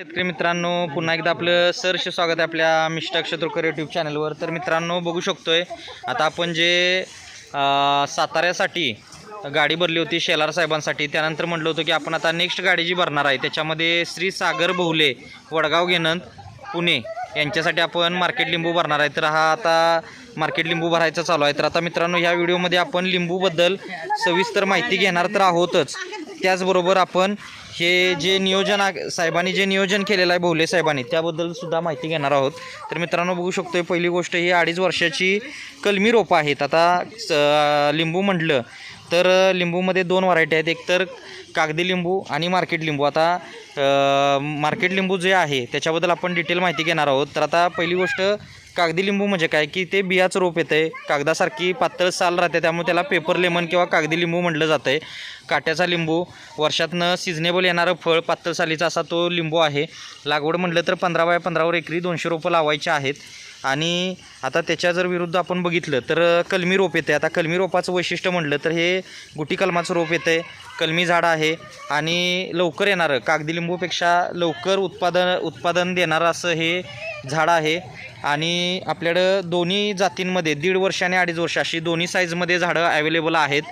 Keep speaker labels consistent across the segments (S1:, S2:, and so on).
S1: शेतकरी मित्रांनो पुन्हा एकदा आपलं सरश स्वागत आहे आपल्या मिस्टर अक्षतुरकर यूट्यूब चॅनलवर तर मित्रांनो बघू शकतोय आता आपण जे साताऱ्यासाठी गाडी भरली होती शेलार साहेबांसाठी त्यानंतर म्हटलं होतं की आपण आता नेक्स्ट गाडी जी भरणार आहे त्याच्यामध्ये श्री सागर बहुले वडगाव घेणंत पुणे यांच्यासाठी आपण मार्केट लिंबू भरणार आहे. तर हा आता मार्केट लिंबू भरायचा चालू आहे. तर आता मित्रांनो ह्या व्हिडिओमध्ये आपण लिंबूबद्दल सविस्तर माहिती घेणार तर आहोतच. त्याचबरोबर आपण हे जे नियोजन साहेबांनी जे नियोजन केलेलं आहे भोले साहेबांनी त्याबद्दल सुद्धा माहिती घेणार आहोत. तर मित्रांनो बघू शकतो पहिली गोष्ट ही अडीच वर्षाची कलमी रोपं आहेत. आता स- लिंबू म्हटलं तर लिंबूमध्ये दोन व्हरायटी आहेत. एक तर कागदी लिंबू आणि मार्केट लिंबू. आता मार्केट लिंबू जे आहे त्याच्याबद्दल आपण डिटेल माहिती घेणार आहोत. तर आता पहिली गोष्ट कागदी लिंबू म्हणजे काय? की ते बियाचं रोप येतं आहे कागदासारखी पातळ साल राहते त्यामुळे त्याला पेपर लेमन किंवा कागदी लिंबू म्हटलं जातं आहे काट्याचा लिंबू वर्षातनं सिजनेबल येणारं फळ पातळ सालीचा असा तो लिंबू आहे. लागवड म्हटलं तर पंधरा बाय पंधरावर एकरी दोनशे रोपं लावायचे आहेत. आणि आता त्याच्या जर विरुद्ध आपण बघितलं तर कलमी रोप येते आता कलमी रोपाचं वैशिष्ट्य म्हटलं तर हे गुटी कलमाचं रोप येतं आहे कलमी झाड आहे आणि लवकर येणारं कागदी लिंबूपेक्षा लवकर उत्पादन उत्पादन देणारं असं हे झाड आहे. आणि आपल्याकडं दोन्ही जातींमध्ये दीड वर्ष आणि अडीच वर्ष अशी दोन्ही साईजमध्ये झाडं ॲवेलेबल आहेत.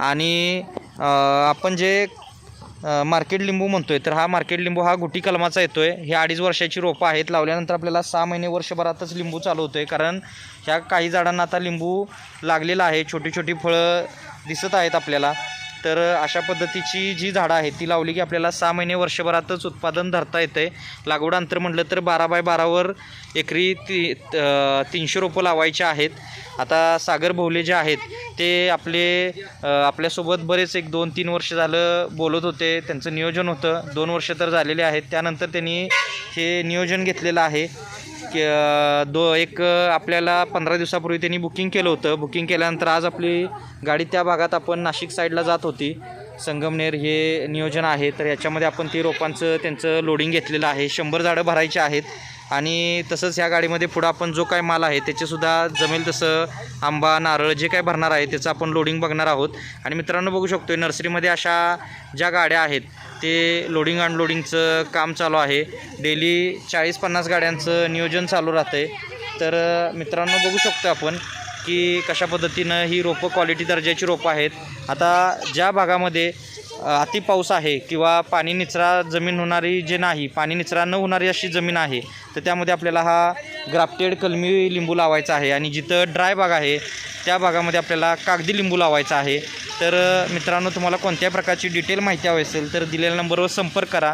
S1: आणि आपण जे मार्केट लिंबू म्हणतोय तर हा मार्केट लिंबू हा गुटी कलमाचा येतो आहे हे अडीच वर्षाची रोपं आहेत. लावल्यानंतर आपल्याला सहा महिने वर्षभरातच लिंबू चालू आहे कारण ह्या काही झाडांना आता लिंबू लागलेला आहे. छोटी छोटी फळं दिसत आहेत आपल्याला. तर अशा पद्धतीची जी झाडं आहेत ती लावली की आपल्याला सहा महिने वर्षभरातच उत्पादन धरता येतं आहे लागवड अंतर म्हटलं तर बारा बाय बारावर एकरी ती तीनशे रोपं लावायचे आहेत. आता सागर भोवले जे आहेत ते आपले आपल्यासोबत बरेच एक दोन तीन वर्ष झालं बोलत होते. त्यांचं नियोजन होतं. दोन वर्ष तर झालेले आहेत. त्यानंतर त्यांनी हे नियोजन घेतलेलं आहे. की दो एक आपल्याला पंधरा दिवसापूर्वी त्यांनी बुकिंग केलं होतं. बुकिंग केल्यानंतर आज आपली गाडी त्या भागात आपण नाशिक साईडला जात होती. संगमनेर हे नियोजन आहे. तर याच्यामध्ये आपण ते रोपांचं त्यांचं लोडिंग घेतलेलं आहे. शंभर झाडं भरायची आहेत. आणि तसंच ह्या गाडीमध्ये पुढं आपण जो काय माल आहे त्याचेसुद्धा जमेल तसं आंबा नारळ जे काय भरणार आहे त्याचं आपण लोडिंग बघणार आहोत. आणि मित्रांनो बघू शकतो नर्सरीमध्ये अशा ज्या गाड्या आहेत ते लोडिंग अनलोडिंगचं काम चालू आहे. डेली चाळीस पन्नास गाड्यांचं नियोजन चालू राहतं आहे तर मित्रांनो बघू शकतो आपण की कशा पद्धतीनं ही रोपं क्वालिटी दर्जाची रोपं आहेत. आता ज्या भागामध्ये अति पाऊस आहे किंवा पाणी निचरा जमीन होणारी जे नाही पाणी निचरा न होणारी अशी जमीन आहे तर त्यामध्ये आपल्याला हा ग्राफ्टेड कलमी लिंबू लावायचा आहे आणि जिथं ड्राय बाग आहे त्या भागामध्ये आपल्याला कागदी लिंबू लावायचा आहे. तर मित्रांनो तुम्हाला कोणत्या प्रकारची डिटेल माहिती हवी असेल तर दिलेल्या नंबरवर संपर्क करा.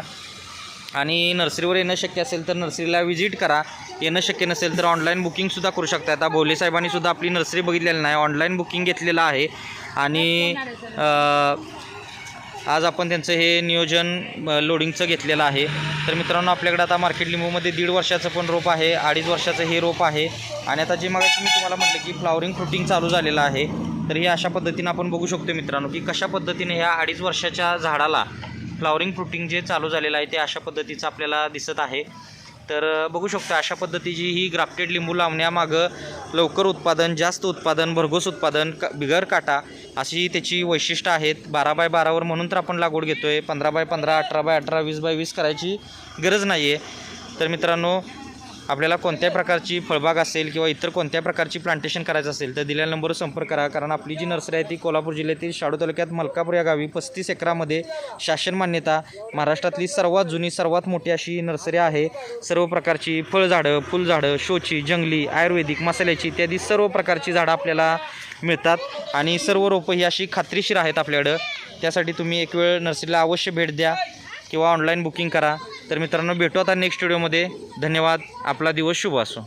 S1: आणि नर्सरीवर येणं शक्य असेल तर नर्सरीला व्हिजिट करा. येणं शक्य नसेल तर ऑनलाईन बुकिंगसुद्धा करू शकता. आता भोले आपली नर्सरी बघितलेली नाही. ऑनलाईन बुकिंग घेतलेलं आहे. आणि आज आपण त्यांचं हे नियोजन लोडिंगचं घेतलेलं आहे. तर मित्रांनो आपल्याकडे आता मार्केट लिंबूमध्ये दीड वर्षाचं पण रोप आहे. अडीच वर्षाचं हे रोप आहे. आणि आता जे मग मी तुम्हाला म्हटलं की फ्लावरिंग फ्रुटिंग चालू झालेलं आहे. तर हे अशा पद्धतीनं आपण बघू शकतो मित्रांनो की कशा पद्धतीने ह्या अडीच वर्षाच्या झाडाला फ्लावरिंग फ्रुटिंग जे चालू झालेलं आहे ते अशा पद्धतीचं आपल्याला दिसत आहे. तर बघू शकतो अशा पद्धतीची ही ग्राफ्टेड लिंबू लावण्यामागं लवकर उत्पादन जास्त उत्पादन भरघोस उत्पादन का बिगर काटा अशी त्याची वैशिष्ट्य आहेत. बारा बाय बारावर म्हणून तर आपण लागवड घेतो आहे पंधरा बाय पंधरा अठरा बाय अठरा वीस बाय वीस करायची गरज नाही आहे तर मित्रांनो आपल्याला कोणत्याही प्रकारची फळबाग असेल किंवा इतर कोणत्या प्रकारची प्लांटेशन करायचं असेल तर दिलेल्या नंबरवर संपर्क करा. कारण आपली जी नर्सरी आहे ती कोल्हापूर जिल्ह्यातील शाडू तालुक्यात मलकापूर या गावी पस्तीस एकरामध्ये शासन मान्यता महाराष्ट्रातली सर्वात जुनी सर्वात मोठी अशी नर्सरी आहे. सर्व प्रकारची फळझाडं फुलझाडं शोची जंगली आयुर्वेदिक मसाल्याची इत्यादी सर्व प्रकारची झाडं आपल्याला मिळतात. आणि सर्व रोपं ही अशी खात्रीशीर आहेत आपल्याकडं. त्यासाठी तुम्ही एक वेळ नर्सरीला अवश्य भेट द्या किंवा ऑनलाईन बुकिंग करा. तर मित्रांनो भेटू आता नेक्स्ट व्हिडिओमध्ये धन्यवाद. आपला दिवस शुभ असो.